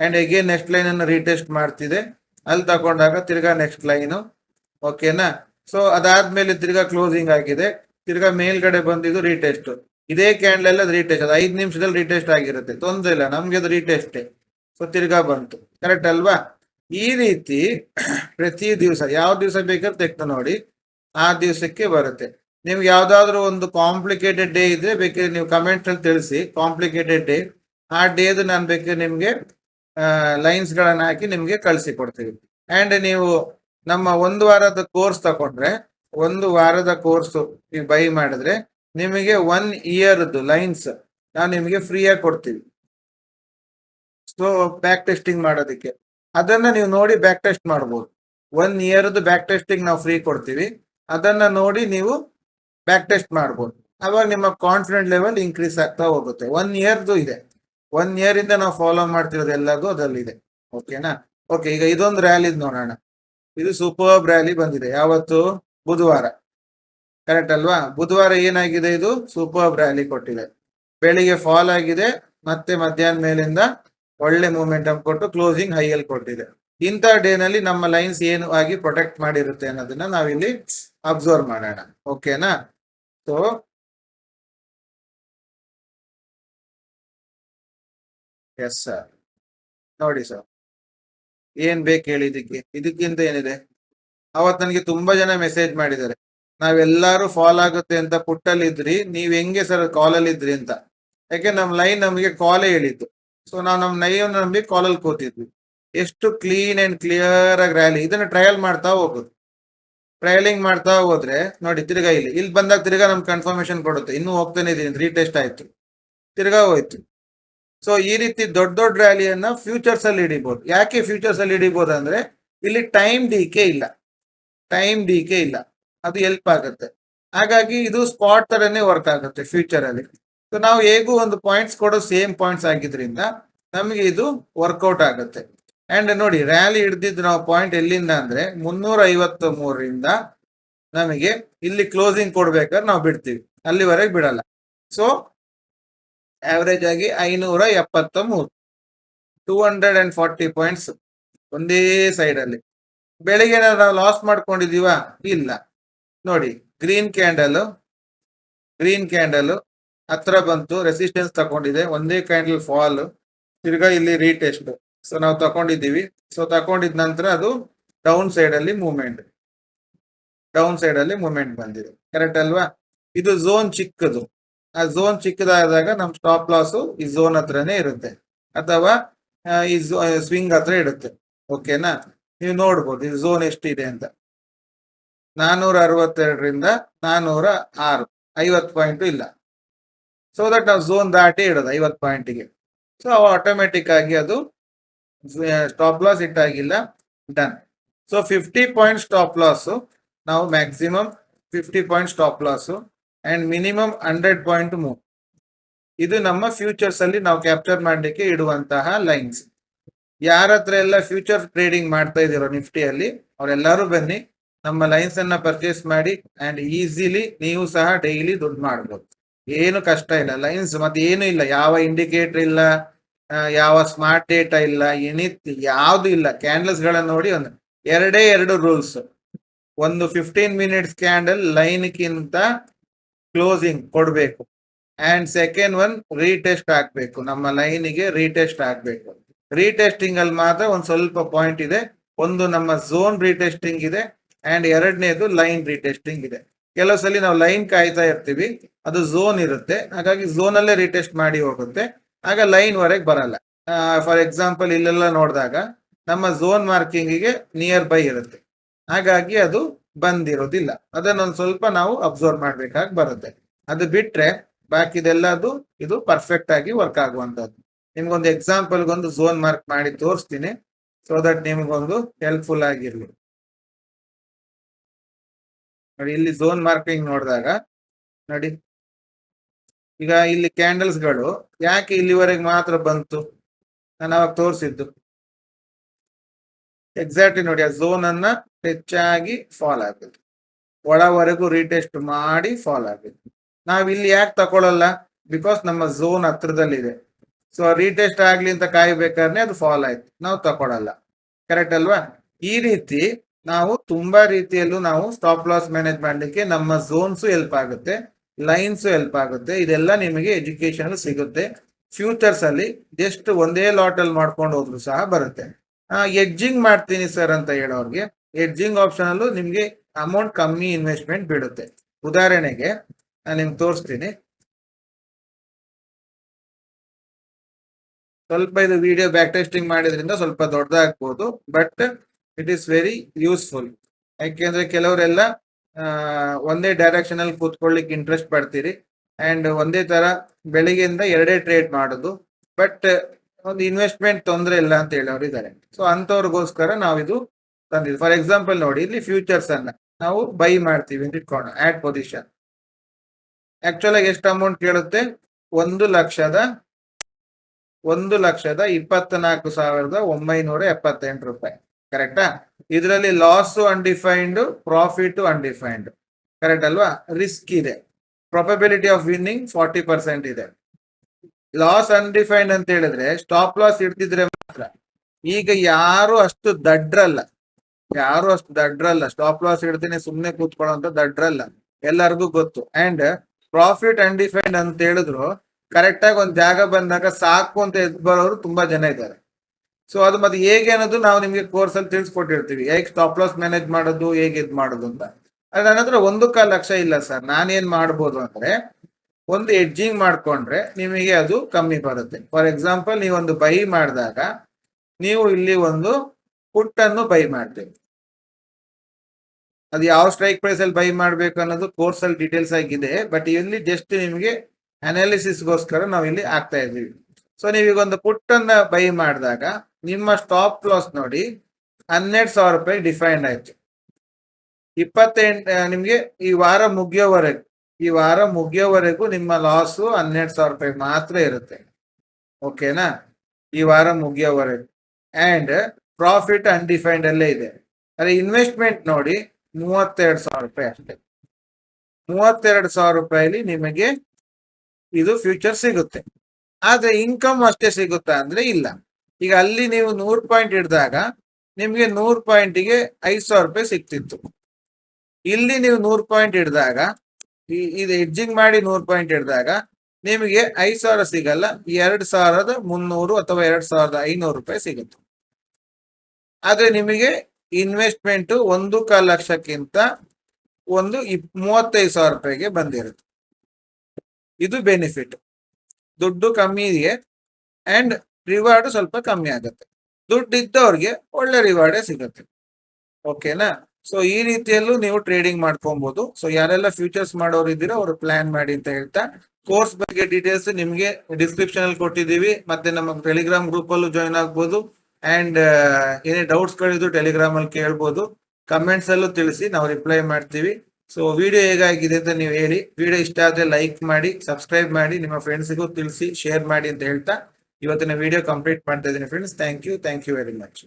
and again next line ಅನ್ನು ರೀಟೆಸ್ಟ್ ಮಾಡ್ತಿದೆ. ಅಲ್ಲಿ ತಗೊಂಡಾಗ ತಿರ್ಗಾ ನೆಕ್ಸ್ಟ್ ಲೈನು ಓಕೆನಾ ಸೊ ಅದಾದ್ಮೇಲೆ ತಿರ್ಗಾ ಕ್ಲೋಸಿಂಗ್ ಆಗಿದೆ. ತಿರ್ಗಾ ಮೇಲ್ಗಡೆ ಬಂದಿದ್ದು ರೀಟೆಸ್ಟ್ ಇದೇ ಕ್ಯಾಂಡಲ್ ಎಲ್ಲ ರೀಟೆಸ್ಟ್ ಅದು ಐದು ನಿಮಿಷದಲ್ಲಿ ರೀಟೆಸ್ಟ್ ಆಗಿರುತ್ತೆ. ತೊಂದರೆ ಇಲ್ಲ. ನಮ್ಗೆ ಅದು ರೀಟೆಸ್ಟೇ ಸೊ ತಿರ್ಗಾ ಬಂತು. ಕರೆಕ್ಟ್ ಅಲ್ವಾ? ಈ ರೀತಿ ಪ್ರತಿ ದಿವಸ, ಯಾವ ದಿವಸ ಬೇಕಾದ್ರೆ ತೆಗೆದು ನೋಡಿ. ಆ ದಿವಸಕ್ಕೆ ಬರುತ್ತೆ. ನಿಮ್ಗೆ ಯಾವ್ದಾದ್ರು ಒಂದು ಕಾಂಪ್ಲಿಕೇಟೆಡ್ ಡೇ ಇದ್ರೆ ಬೇಕಾದ್ರೆ ನೀವು ಕಮೆಂಟ್ ಅಲ್ಲಿ ತಿಳಿಸಿ. ಕಾಂಪ್ಲಿಕೇಟೆಡ್ ಡೇ ಆ ಡೇದು ನಾನು ಬೇಕಾದ್ರೆ ನಿಮ್ಗೆ ಲೈನ್ಸ್ ಗಳನ್ನ ಹಾಕಿ ನಿಮ್ಗೆ ಕಳಿಸಿ ಕೊಡ್ತೀವಿ. ಅಂಡ್ ನೀವು ನಮ್ಮ ಒಂದು ವಾರದ ಕೋರ್ಸ್ ತಗೊಂಡ್ರೆ, ಒಂದು ವಾರದ ಕೋರ್ಸ್ ನೀವು ಬೈ ಮಾಡಿದ್ರೆ, ನಿಮಗೆ ಒನ್ ಇಯರ್ದು ಲೈನ್ಸ್ ನಾವು ನಿಮಗೆ ಫ್ರೀಯಾಗಿ ಕೊಡ್ತೀವಿ. ಸೊ ಬ್ಯಾಕ್ ಟೆಸ್ಟಿಂಗ್ ಮಾಡೋದಕ್ಕೆ. ಅದನ್ನ ನೀವು ನೋಡಿ ಬ್ಯಾಕ್ ಟೆಸ್ಟ್ ಮಾಡ್ಬೋದು. ಒನ್ ಇಯರ್ದು ಬ್ಯಾಕ್ ಟೆಸ್ಟಿಂಗ್ ನಾವು ಫ್ರೀ ಕೊಡ್ತೀವಿ. ಅದನ್ನ ನೋಡಿ ನೀವು ಬ್ಯಾಕ್ ಟೆಸ್ಟ್ ಮಾಡ್ಬೋದು. ಅವಾಗ ನಿಮ್ಮ ಕಾನ್ಫಿಡೆಂಟ್ ಲೆವೆಲ್ ಇನ್ಕ್ರೀಸ್ ಆಗ್ತಾ ಹೋಗುತ್ತೆ. ಒನ್ ಇಯರ್ದು ಇದೆ. ಒನ್ ಇಯರ್ ಇಂದ ನಾವು ಫಾಲೋ ಮಾಡ್ತಿರೋದು ಎಲ್ಲದೂ ಅದರಲ್ಲಿದೆ. ಓಕೆನಾ ಓಕೆ ಈಗ ಇದೊಂದು ರ್ಯಾಲಿ ನೋಡೋಣ. ಇದು ಸೂಪರ್ ರ್ಯಾಲಿ ಬಂದಿದೆ. ಯಾವತ್ತು? ಬುಧವಾರ. ಕರೆಕ್ಟ್ ಅಲ್ವಾ? ಬುಧವಾರ ಏನಾಗಿದೆ ಇದು? ಸೂಪರ್ ರ್ಯಾಲಿ ಕೊಟ್ಟಿದೆ. ಬೆಳಿಗ್ಗೆ ಫಾಲ್ ಆಗಿದೆ, ಮತ್ತೆ ಮಧ್ಯಾಹ್ನ ಮೇಲಿಂದ ಒಳ್ಳೆ ಮೂಮೆಂಟಮ್ ಕೊಟ್ಟು ಕ್ಲೋಸಿಂಗ್ ಹೈಯಲ್ಲಿ ಕೊಟ್ಟಿದೆ. ಇಂಥ ಡೇನಲ್ಲಿ ನಮ್ಮ ಲೈನ್ಸ್ ಏನು ಆಗಿ ಪ್ರೊಟೆಕ್ಟ್ ಮಾಡಿರುತ್ತೆ ಅನ್ನೋದನ್ನ ನಾವಿಲ್ಲಿ ಅಬ್ಸರ್ವ್ ಮಾಡೋಣ. ಓಕೆನಾ ಸೊ ಎಸ್ ಸರ್ ನೋಡಿ ಸರ್ ಏನ್ ಬೇಕು ಹೇಳಿ ಇದಕ್ಕೆ? ಇದಕ್ಕಿಂತ ಏನಿದೆ? ಅವತ್ ನನಗೆ ತುಂಬಾ ಜನ ಮೆಸೇಜ್ ಮಾಡಿದ್ದಾರೆ. ನಾವೆಲ್ಲರೂ ಫಾಲೋ ಆಗುತ್ತೆ ಅಂತ ಪುಟ್ಟಲ್ಲಿ ಇದ್ರಿ ನೀವ್ ಹೆಂಗೆ ಸರ್ ಕಾಲಲ್ಲಿ ಇದ್ರಿ ಅಂತ. ಯಾಕೆ ನಮ್ ಲೈನ್ ನಮಗೆ ಕಾಲೇ ಹೇಳಿದ್ದು. ಸೊ ನಾವು ನಮ್ ನೈವ್ ನಂಬಿ ಕಾಲಲ್ಲಿ ಕೂತಿದ್ವಿ. ಎಷ್ಟು ಕ್ಲೀನ್ ಅಂಡ್ ಕ್ಲಿಯರ್ ಆಗಿ ರ್ಯಾಲಿ ಇದನ್ನ ಟ್ರಯಲ್ ಮಾಡ್ತಾ ಹೋಗುದು. ಟ್ರಯಲಿಂಗ್ ಮಾಡ್ತಾ ಹೋದ್ರೆ, ನೋಡಿ ತಿರ್ಗಾ ಇಲ್ಲಿ. ಇಲ್ಲಿ ಬಂದಾಗ ತಿರ್ಗಾ ನಮ್ಗೆ ಕನ್ಫರ್ಮೇಶನ್ ಕೊಡುತ್ತೆ. ಇನ್ನೂ ಹೋಗ್ತಾನೆ ಇದೀನಿ. ರೀಟೆಸ್ಟ್ ಆಯ್ತು. ತಿರ್ಗಾ ಹೋಯ್ತು. ಸೊ ಈ ರೀತಿ ದೊಡ್ಡ ದೊಡ್ಡ ರ್ಯಾಲಿಯನ್ನ ಫ್ಯೂಚರ್ಸ್ ಅಲ್ಲಿ ಹಿಡಿಬಹುದು ಯಾಕೆ ಫ್ಯೂಚರ್ಸ್ ಅಲ್ಲಿ ಹಿಡಿಬಹುದು ಅಂದ್ರೆ, ಇಲ್ಲಿ ಟೈಮ್ ಡಿಕೆ ಇಲ್ಲ. ಟೈಮ್ ಡಿಕೆ ಇಲ್ಲ. ಅದು ಎಲ್ಪ್ ಆಗುತ್ತೆ. ಹಾಗಾಗಿ ಇದು ಸ್ಪಾಟ್ ತರನೇ ವರ್ಕ್ ಆಗುತ್ತೆ ಫ್ಯೂಚರ್ ಅಲ್ಲಿ. ಸೊ ನಾವು ಹೇಗೂ ಒಂದು ಪಾಯಿಂಟ್ಸ್ ಕೊಡೋ ಸೇಮ್ ಪಾಯಿಂಟ್ಸ್ ಆಗಿದ್ರಿಂದ, ನಮಗೆ ಇದು ವರ್ಕೌಟ್ ಆಗುತ್ತೆ. ಅಂಡ್ ನೋಡಿ ರ್ಯಾಲಿ ಹಿಡ್ದಿದ್ದು ನಾವು ಪಾಯಿಂಟ್ ಎಲ್ಲಿಂದ ಅಂದ್ರೆ ಮುನ್ನೂರ ಐವತ್ತ ಮೂರರಿಂದ ನಮಗೆ ಇಲ್ಲಿ ಕ್ಲೋಸಿಂಗ್ ಕೊಡ್ಬೇಕಾದ್ರೆ ನಾವು ಬಿಡ್ತೀವಿ. ಅಲ್ಲಿವರೆಗೆ ಬಿಡಲ್ಲ. ಸೊ ಆವರೇಜ್ ಆಗಿ ಐನೂರ ಎಪ್ಪತ್ತ ಮೂರು two hundred and forty points ಒಂದೇ ಸೈಡ್ ಅಲ್ಲಿ. ಬೆಳಿಗ್ಗೆ ನಾವು ಲಾಸ್ ಮಾಡ್ಕೊಂಡಿದೀವ ಇಲ್ಲ. ನೋಡಿ ಗ್ರೀನ್ ಕ್ಯಾಂಡಲ್ ಗ್ರೀನ್ ಕ್ಯಾಂಡಲ್ ಹತ್ರ ಬಂತು ರೆಸಿಸ್ಟೆನ್ಸ್ ತಗೊಂಡಿದೆ, ಒಂದೇ ಕ್ಯಾಂಡಲ್ ಫಾಲ್ ತಿರ್ಗಾ ಇಲ್ಲಿ ರೀಟೆಸ್ಟ್ ಸೊ ನಾವು ತಗೊಂಡಿದ್ದೀವಿ. ಸೊ ತಗೊಂಡಿದ ನಂತರ ಅದು ಡೌನ್ ಸೈಡ್ ಅಲ್ಲಿ ಮೂವ್ಮೆಂಟ್ ಡೌನ್ ಸೈಡ್ ಅಲ್ಲಿ ಮೂವ್ಮೆಂಟ್ ಬಂದಿದೆ. ಕರೆಕ್ಟ್ ಅಲ್ವಾ? ಇದು ಝೋನ್ ಚಿಕ್ಕದು. ಆ ಝೋನ್ ಚಿಕ್ಕದಾದಾಗ ನಮ್ಮ ಸ್ಟಾಪ್ ಲಾಸ್ ಈ ಝೋನ್ ಹತ್ರನೇ ಇರುತ್ತೆ. ಅಥವಾ ಈ ಸ್ವಿಂಗ್ ಹತ್ರ ಇರುತ್ತೆ ಓಕೆನಾ ನೀವು ನೋಡ್ಬೋದು, ಈ ಝೋನ್ ಎಷ್ಟಿದೆ ಅಂತ. ನಾನ್ನೂರ ಅರವತ್ತೆರಡರಿಂದ ನಾನ್ನೂರ ಆರು ಐವತ್ತು ಪಾಯಿಂಟ್ ಇಲ್ಲ. ಸೊ ದಟ್ ನಾವು ಝೋನ್ ದಾಟಿ ಇಡೋದು, ಐವತ್ತು ಪಾಯಿಂಟಿಗೆ ಸೊ ಆಟೋಮೆಟಿಕ್ ಆಗಿ ಅದು ಸ್ಟಾಪ್ ಲಾಸ್ ಇಟ್ ಆಗಿಲ್ಲ done so fifty point stop loss ನಾವು maximum fifty point stop loss and minimum hundred point move ಇದು ನಮ್ಮ ಫ್ಯೂಚರ್ಸ್ ಅಲ್ಲಿ ನಾವು ಕ್ಯಾಪ್ಚರ್ ಮಾಡಲಿಕ್ಕೆ ಇಡುವಂತಹ ಲೈನ್ಸ್ ಯಾರ ಹತ್ರ ಎಲ್ಲ ಫ್ಯೂಚರ್ ಟ್ರೇಡಿಂಗ್ ಮಾಡ್ತಾ ಇದ್ದೀರೋ ನಿಫ್ಟಿಯಲ್ಲಿ ಅವರೆಲ್ಲರೂ ಬನ್ನಿ, ನಮ್ಮ ಲೈನ್ಸ್ ಅನ್ನ ಪರ್ಚೇಸ್ ಮಾಡಿ ಅಂಡ್ ಈಸಿಲಿ ನೀವು ಸಹ ಡೈಲಿ ದುಡ್ಡು ಮಾಡ್ಬೋದು. ಏನು ಕಷ್ಟ ಇಲ್ಲ. ಲೈನ್ಸ್ ಮತ್ತೆ ಏನು ಇಲ್ಲ. ಯಾವ ಇಂಡಿಕೇಟರ್ ಇಲ್ಲ ಯಾವ ಸ್ಮಾರ್ಟ್ ಡೇಟಾ ಇಲ್ಲ ಎನಿತ್ ಯಾವ್ದು ಇಲ್ಲ. ಕ್ಯಾಂಡಲ್ಸ್ ಗಳನ್ನ ನೋಡಿ ಒಂದು ಎರಡೇ ಎರಡು ರೂಲ್ಸ್ ಒಂದು ಫಿಫ್ಟೀನ್ ಮಿನಿಟ್ಸ್ ಕ್ಯಾಂಡಲ್ ಲೈನ್ಗಿಂತ ಕ್ಲೋಸಿಂಗ್ ಕೊಡಬೇಕು. ಅಂಡ್ ಸೆಕೆಂಡ್ ಒನ್ ರೀಟೆಸ್ಟ್ ಆಗ್ಬೇಕು. ನಮ್ಮ ಲೈನಿಗೆ ರೀಟೆಸ್ಟ್ ಆಗ್ಬೇಕು. ರೀಟೆಸ್ಟಿಂಗ್ ಅಲ್ಲಿ ಮಾತ್ರ ಒಂದು ಸ್ವಲ್ಪ ಪಾಯಿಂಟ್ ಇದೆ. ಒಂದು ನಮ್ಮ ಝೋನ್ ರೀಟೆಸ್ಟಿಂಗ್ ಇದೆ. ಅಂಡ್ ಎರಡನೇದು ಲೈನ್ ರೀಟೆಸ್ಟಿಂಗ್ ಇದೆ. ಕೆಲವು ಸಲ ನಾವು ಲೈನ್ ಕಾಯ್ತಾ ಇರ್ತೀವಿ. ಅದು ಝೋನ್ ಇರುತ್ತೆ. ಹಾಗಾಗಿ ಝೋನ್ ಅಲ್ಲೇ ರೀಟೆಸ್ಟ್ ಮಾಡಿ ಹೋಗುತ್ತೆ. ಆಗ ಲೈನ್ ವರೆಗೆ ಬರಲ್ಲ. ಫಾರ್ ಎಕ್ಸಾಂಪಲ್ ಇಲ್ಲೆಲ್ಲ ನೋಡಿದಾಗ ನಮ್ಮ ಝೋನ್ ಮಾರ್ಕಿಂಗಿಗೆ ನಿಯರ್ ಬೈ ಇರುತ್ತೆ. ಹಾಗಾಗಿ ಅದು ಬಂದಿರೋದಿಲ್ಲ. ಅದನ್ನೊಂದು ಸ್ವಲ್ಪ ನಾವು ಅಬ್ಸರ್ವ್ ಮಾಡ್ಬೇಕಾಗಿ ಬರುತ್ತೆ. ಅದು ಬಿಟ್ರೆ ಬಾಕಿದೆಲ್ಲದು ಇದು ಪರ್ಫೆಕ್ಟ್ ಆಗಿ ವರ್ಕ್ ಆಗುವಂತದ್ದು ನಿಮ್ಗೊಂದು ಎಕ್ಸಾಂಪಲ್ ಒಂದು ಝೋನ್ ಮಾರ್ಕ್ ಮಾಡಿ ತೋರಿಸ್ತೀನಿ ಸೊ ದಟ್ ನಿಮ್ಗೊಂದು ಹೆಲ್ಪ್ಫುಲ್ ಆಗಿರ್ಲಿ. ನೋಡಿ, ಇಲ್ಲಿ ಝೋನ್ ಮಾರ್ಕಿಂಗ್ ನೋಡಿದಾಗ, ನೋಡಿ, ಈಗ ಇಲ್ಲಿ ಕ್ಯಾಂಡಲ್ಸ್ಗಳು, ಯಾಕೆ ಇಲ್ಲಿವರೆಗೆ ಮಾತ್ರ ಬಂತು? ನಾನು ಅವಾಗ ತೋರಿಸಿದ್ದು. ಎಕ್ಸಾಕ್ಟ್ಲಿ ನೋಡಿ, ಆ ಝೋನ್ ಅನ್ನ ಹೆಚ್ಚಾಗಿ ಫಾಲ್ ಆಗುತ್ತೆ. ಒಳವರೆಗೂ ರೀಟೆಸ್ಟ್ ಮಾಡಿ ಫಾಲ್ ಆಗುತ್ತೆ. ನಾವ್ ಇಲ್ಲಿ ಯಾಕೆ ತಗೊಳ್ಳಲ್ಲ ಬಿಕಾಸ್ ನಮ್ಮ ಝೋನ್ ಹತ್ರದಲ್ಲಿದೆ. ಸೊ ರೀಟೆಸ್ಟ್ ಆಗ್ಲಿ ಅಂತ ಕಾಯ್ಬೇಕಾದ್ರೆ ಅದು ಫಾಲ್ ಆಯ್ತು. ನಾವು ತಗೊಳಲ್ಲ ಕರೆಕ್ಟ್ ಅಲ್ವಾ? ಈ ರೀತಿ ನಾವು ತುಂಬಾ ರೀತಿಯಲ್ಲೂ ನಾವು ಸ್ಟಾಪ್ ಲಾಸ್ ಮ್ಯಾನೇಜ್ ಮಾಡ್ಲಿಕ್ಕೆ ನಮ್ಮ ಝೋನ್ಸ್ ಹೆಲ್ಪ್ ಆಗುತ್ತೆ. ಲೈನ್ಸ್ ಹೆಲ್ಪ್ ಆಗುತ್ತೆ. ಇದೆಲ್ಲ ನಿಮಗೆ ಎಜುಕೇಶನ್ ಸಿಗುತ್ತೆ. ಫ್ಯೂಚರ್ಸ್ ಅಲ್ಲಿ ಜಸ್ಟ್ ಒಂದೇ ಲಾಟ್ ಅಲ್ಲಿ ಮಾಡ್ಕೊಂಡು ಹೋದ್ರು ಸಹ ಬರುತ್ತೆ. ಎಡ್ಜಿಂಗ್ ಮಾಡ್ತೀನಿ ಸರ್ ಅಂತ ಹೇಳೋರ್ಗೆ ಎಡ್ಜಿಂಗ್ ಆಪ್ಷನ್ ಅಲ್ಲೂ ನಿಮ್ಗೆ ಅಮೌಂಟ್ ಕಮ್ಮಿ ಇನ್ವೆಸ್ಟ್ಮೆಂಟ್ ಬೀಳುತ್ತೆ ಉದಾಹರಣೆಗೆ ನಾನು ನಿಮ್ಗೆ ತೋರಿಸ್ತೀನಿ. ಸ್ವಲ್ಪ ಇದು ವಿಡಿಯೋ ಬ್ಯಾಕ್ ಟೆಸ್ಟಿಂಗ್ ಮಾಡಿದ್ರಿಂದ ಸ್ವಲ್ಪ ದೊಡ್ಡದಾಗ್ಬೋದು but it is very useful ಯಾಕೆಂದ್ರೆ ಕೆಲವರೆಲ್ಲ ಒಂದೇ ಡೈರೆಕ್ಷನ್ ಅಲ್ಲಿ ಕೂತ್ಕೊಳ್ಳಿಕ್ಕೆ ಇಂಟ್ರೆಸ್ಟ್ ಪಡ್ತೀರಿ ಅಂಡ್ ಒಂದೇ ತರ ಬೆಳಿಗ್ಗೆಯಿಂದ ಎರಡೇ ಟ್ರೇಡ್ ಮಾಡೋದು ಬಟ್ ಒಂದು ಇನ್ವೆಸ್ಟ್ಮೆಂಟ್ ತೊಂದರೆ ಇಲ್ಲ ಅಂತ ಹೇಳೋರು ಇದ್ದಾರೆ. ಸೊ ಅಂತವ್ರಿಗೋಸ್ಕರ ನಾವು ಇದು ತಂದಿದ್ವಿ ಫಾರ್ ಎಕ್ಸಾಂಪಲ್ ನೋಡಿ, ಇಲ್ಲಿ ಫ್ಯೂಚರ್ಸ್ ಅನ್ನ ನಾವು ಬೈ ಮಾಡ್ತೀವಿ ಅಂತ ಇಟ್ಕೋಣ ಆಟ್ ಪೊಸಿಷನ್ ಆಕ್ಚುಲ್ ಆಗಿ ಎಷ್ಟು ಅಮೌಂಟ್ ಕೇಳುತ್ತೆ? ಒಂದು ಲಕ್ಷದ ಒಂದು ಲಕ್ಷದ ಇಪ್ಪತ್ನಾಲ್ಕು ಸಾವಿರದ ಒಂಬೈನೂರ ಎಪ್ಪತ್ತೆಂಟು ರೂಪಾಯಿ. ಕರೆಕ್ಟಾ ಇದರಲ್ಲಿ loss undefined profit undefined correct ಅಲ್ವಾ? ರಿಸ್ಕ್ ಇದೆ. Probability of winning forty percent ಇದೆ. ಲಾಸ್ ಅನ್ಡಿಫೈನ್ಡ್ ಅಂತ ಹೇಳಿದ್ರೆ ಸ್ಟಾಪ್ ಲಾಸ್ ಇಡ್ತಿದ್ರೆ ಮಾತ್ರ. ಈಗ ಯಾರು ಅಷ್ಟು ದಡ್ರಲ್ಲ, ಯಾರು ಅಷ್ಟು ದಡ್ರಲ್ಲ ಸ್ಟಾಪ್ ಲಾಸ್ ಇಡ್ತೀನಿ, ಸುಮ್ನೆ ಕೂತ್ಕೊಳ್ಳೋಂತ ದಡ್ರಲ್ಲ, ಎಲ್ಲರಿಗೂ ಗೊತ್ತು. ಅಂಡ್ ಪ್ರಾಫಿಟ್ ಅನ್ಡಿಫೈನ್ಡ್ ಅಂತ ಹೇಳಿದ್ರು ಕರೆಕ್ಟ್ ಆಗಿ ಒಂದ್ ಜಾಗ ಬಂದಾಗ ಸಾಕು ಅಂತ ಎದ್ದು ಬರೋರು ತುಂಬಾ ಜನ ಇದ್ದಾರೆ. ಸೊ ಅದು ಮತ್ತೆ ಹೇಗೆ ಅನ್ನೋದು ನಾವು ನಿಮ್ಗೆ ಕೋರ್ಸ್ ಅಲ್ಲಿ ತಿಳಿಸ್ಕೊಟ್ಟಿರ್ತೀವಿ. ಹೇಗೆ ಸ್ಟಾಪ್ ಲಾಸ್ ಮ್ಯಾನೇಜ್ ಮಾಡೋದು, ಹೇಗೆ ಇದ್ ಮಾಡೋದು ಅಂತ. ಅದ್ರ ಒಂದು ಕಾಲ್ ಲಕ್ಷ ಇಲ್ಲ ಸರ್. ನಾನೇನ್ ಮಾಡ್ಬೋದು ಅಂದ್ರೆ ಒಂದು ಎಡ್ಜಿಂಗ್ ಮಾಡ್ಕೊಂಡ್ರೆ ನಿಮಗೆ ಅದು ಕಮ್ಮಿ ಬರುತ್ತೆ. ಫಾರ್ ಎಕ್ಸಾಂಪಲ್ ಒಂದು ಬೈ ಮಾಡಿದಾಗ ನೀವು ಇಲ್ಲಿ ಒಂದು ಪುಟ್ಟನ್ನು ಬೈ ಮಾಡ್ತೀವಿ ಅದು ಯಾವ ಸ್ಟ್ರೈಕ್ ಪ್ರೈಸ್ ಅಲ್ಲಿ ಬೈ ಮಾಡಬೇಕು ಅನ್ನೋದು ಕೋರ್ಸಲ್ಲಿ ಡೀಟೇಲ್ಸ್ ಆಗಿದೆ. ಬಟ್ ಇಲ್ಲಿ ಜಸ್ಟ್ ನಿಮಗೆ ಅನಾಲಿಸಿಸ್ಗೋಸ್ಕರ ನಾವು ಇಲ್ಲಿ ಆಗ್ತಾ ಇದ್ದೀವಿ. ಸೊ ನೀವೀಗ ಒಂದು ಪುಟ್ ಅನ್ನ ಬೈ ಮಾಡಿದಾಗ ನಿಮ್ಮ ಸ್ಟಾಪ್ ಲಾಸ್ ನೋಡಿ ಹನ್ನೆರಡು ಸಾವಿರ ರೂಪಾಯಿ ಡಿಫೈನ್ ಆಯ್ತು. ಇಪ್ಪತ್ತೆಂಟು ನಿಮ್ಗೆ ಈ ವಾರ ಮುಗಿಯೋವರೆಗೂ ಈ ವಾರ ಮುಗಿಯೋವರೆಗೂ ನಿಮ್ಮ ಲಾಸು ಹನ್ನೆರಡು ಸಾವಿರ ರೂಪಾಯಿ ಮಾತ್ರ ಇರುತ್ತೆ. ಓಕೆನಾ ಈ ವಾರ ಮುಗಿಯೋವರೆಗೂ. ಆ್ಯಂಡ್ ಪ್ರಾಫಿಟ್ ಅನ್ಡಿಫೈನ್ಡ್ ಅಲ್ಲೇ ಇದೆ. ಅದೇ ಇನ್ವೆಸ್ಟ್ಮೆಂಟ್ ನೋಡಿ, ಮೂವತ್ತೆರಡು ಸಾವಿರ ರೂಪಾಯಿ ಅಷ್ಟೇ. ಮೂವತ್ತೆರಡು ಸಾವಿರ ರೂಪಾಯಿಲಿ ನಿಮಗೆ ಇದು ಫ್ಯೂಚರ್ ಸಿಗುತ್ತೆ. ಆದರೆ ಇನ್ಕಮ್ ಅಷ್ಟೇ ಸಿಗುತ್ತಾ ಅಂದರೆ ಇಲ್ಲ. ಈಗ ಅಲ್ಲಿ ನೀವು ನೂರು ಪಾಯಿಂಟ್ ಇಡಿದಾಗ ನಿಮಗೆ ನೂರು ಪಾಯಿಂಟಿಗೆ ಐದು ಸಾವಿರ ರೂಪಾಯಿ ಸಿಗ್ತಿತ್ತು ಇಲ್ಲಿ ನೀವು ನೂರು ಪಾಯಿಂಟ್ ಹಿಡಿದಾಗ ಇದು ಎಡ್ಜಿಂಗ್ ಮಾಡಿ ನೂರು ಪಾಯಿಂಟ್ ಹಿಡಿದಾಗ ನಿಮಗೆ ಐದು ಸಾವಿರ ಸಿಗಲ್ಲ, ಎರಡ್ ಸಾವಿರದ ಮುನ್ನೂರು ಅಥವಾ ಎರಡ್ ಸಾವಿರದ ಐನೂರು ರೂಪಾಯಿ ಸಿಗುತ್ತೆ. ಆದ್ರೆ ನಿಮಗೆ ಇನ್ವೆಸ್ಟ್ಮೆಂಟ್ ಒಂದು ಕಾಲು ಲಕ್ಷಕ್ಕಿಂತ ಒಂದು ಇಪ್, ಮೂವತ್ತೈದು ಸಾವಿರ ರೂಪಾಯಿಗೆ ಬಂದಿರುತ್ತೆ. ಇದು ಬೆನಿಫಿಟ್ ದುಡ್ಡು ಕಮ್ಮಿ ಇದೆ ಅಂಡ್ ರಿವಾರ್ಡ್ ಸ್ವಲ್ಪ ಕಮ್ಮಿ ಆಗುತ್ತೆ. ದುಡ್ಡು ಇದ್ದವ್ರಿಗೆ ಒಳ್ಳೆ ರಿವಾರ್ಡೇ ಸಿಗುತ್ತೆ. ಓಕೆನಾ ಸೊ ಈ ರೀತಿಯಲ್ಲೂ ನೀವು ಟ್ರೇಡಿಂಗ್ ಮಾಡ್ಕೊಬಹುದು ಸೊ ಯಾರೆಲ್ಲ ಫ್ಯೂಚರ್ಸ್ ಮಾಡೋರು ಇದ್ದೀರೋ ಅವರು ಪ್ಲಾನ್ ಮಾಡಿ ಅಂತ ಹೇಳ್ತಾ ಕೋರ್ಸ್ ಬಗ್ಗೆ ಡೀಟೇಲ್ಸ್ ನಿಮ್ಗೆ ಡಿಸ್ಕ್ರಿಪ್ಷನ್ ಅಲ್ಲಿ ಕೊಟ್ಟಿದ್ದೀವಿ. ಮತ್ತೆ ನಮ್ಮ ಟೆಲಿಗ್ರಾಮ್ ಗ್ರೂಪ್ ಅಲ್ಲೂ ಜಾಯ್ನ್ ಆಗ್ಬೋದು. ಅಂಡ್ ಏನೇ ಡೌಟ್ಸ್ ಗಳಿದ್ರು ಟೆಲಿಗ್ರಾಮ್ ಅಲ್ಲಿ ಕೇಳ್ಬೋದು. ಕಮೆಂಟ್ಸ್ ಅಲ್ಲೂ ತಿಳಿಸಿ ನಾವು ರಿಪ್ಲೈ ಮಾಡ್ತೀವಿ. ಸೊ ವಿಡಿಯೋ ಹೇಗಾಗಿದೆ ಅಂತ ನೀವು ಹೇಳಿ. ವಿಡಿಯೋ ಇಷ್ಟ ಆದ್ರೆ ಲೈಕ್ ಮಾಡಿ ಸಬ್ಸ್ಕ್ರೈಬ್ ಮಾಡಿ, ನಿಮ್ಮ ಫ್ರೆಂಡ್ಸ್ಗೂ ತಿಳಿಸಿ ಶೇರ್ ಮಾಡಿ ಅಂತ ಹೇಳ್ತಾ, ಇವತ್ತಿನ ವಿಡಿಯೋ ಕಂಪ್ಲೀಟ್ ಮಾಡ್ತಾ ಇದ್ದೀನಿ friends thank you thank you very much